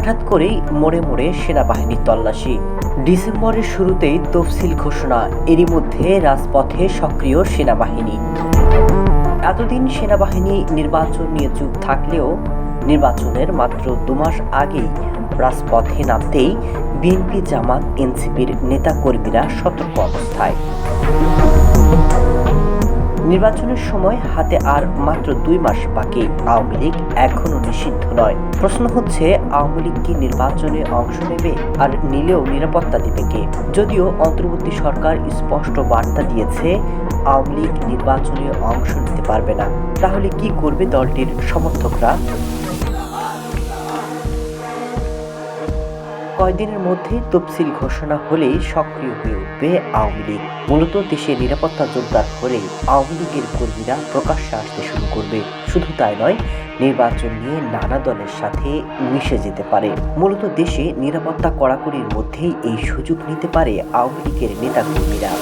করেই মোড়ে মোড়ে সেনাবাহিনীর তল্লাশি। ডিসেম্বরের শুরুতেই তফসিল ঘোষণা, এরই মধ্যে রাজপথে সক্রিয় সেনাবাহিনী। এতদিন সেনাবাহিনী নির্বাচন নিয়ে চুপ থাকলেও নির্বাচনের মাত্র দু মাস আগেই রাজপথে নামতেই বিএনপি, জামাত, এনসিপির নেতাকর্মীরা সতর্ক অবস্থায়। নির্বাচনের সময় হাতে আর মাত্র দুই মাস বাকি। আওয়ামী লীগ এখনও নিষিদ্ধ নয়। প্রশ্ন হচ্ছে, আওয়ামী লীগ কি নির্বাচনে অংশ নেবে আর নিলেও নিরাপত্তা দেবে কে? যদিও অন্তর্বর্তী সরকার স্পষ্ট বার্তা দিয়েছে, আওয়ামী লীগ নির্বাচনে অংশ নিতে পারবে না। তাহলে কি করবে দলটির সমর্থকরা? কয়েকদিনের মধ্যে তফসিল ঘোষণা হলেই সক্রিয় হয়ে উঠবে আওয়ামী লীগ। মূলত দেশে নিরাপত্তা জোরদার হলেই আওয়ামী লীগের কর্মীরা প্রকাশ্যে আসতে শুরু করবে। শুধু তাই নয়, নির্বাচন নিয়ে নানা দলের সাথে মিশে যেতে পারে। মূলত দেশে নিরাপত্তা কড়াকড়ির মধ্যেই এই সুযোগ নিতে পারে আওয়ামী লীগের নেতাকর্মীরা।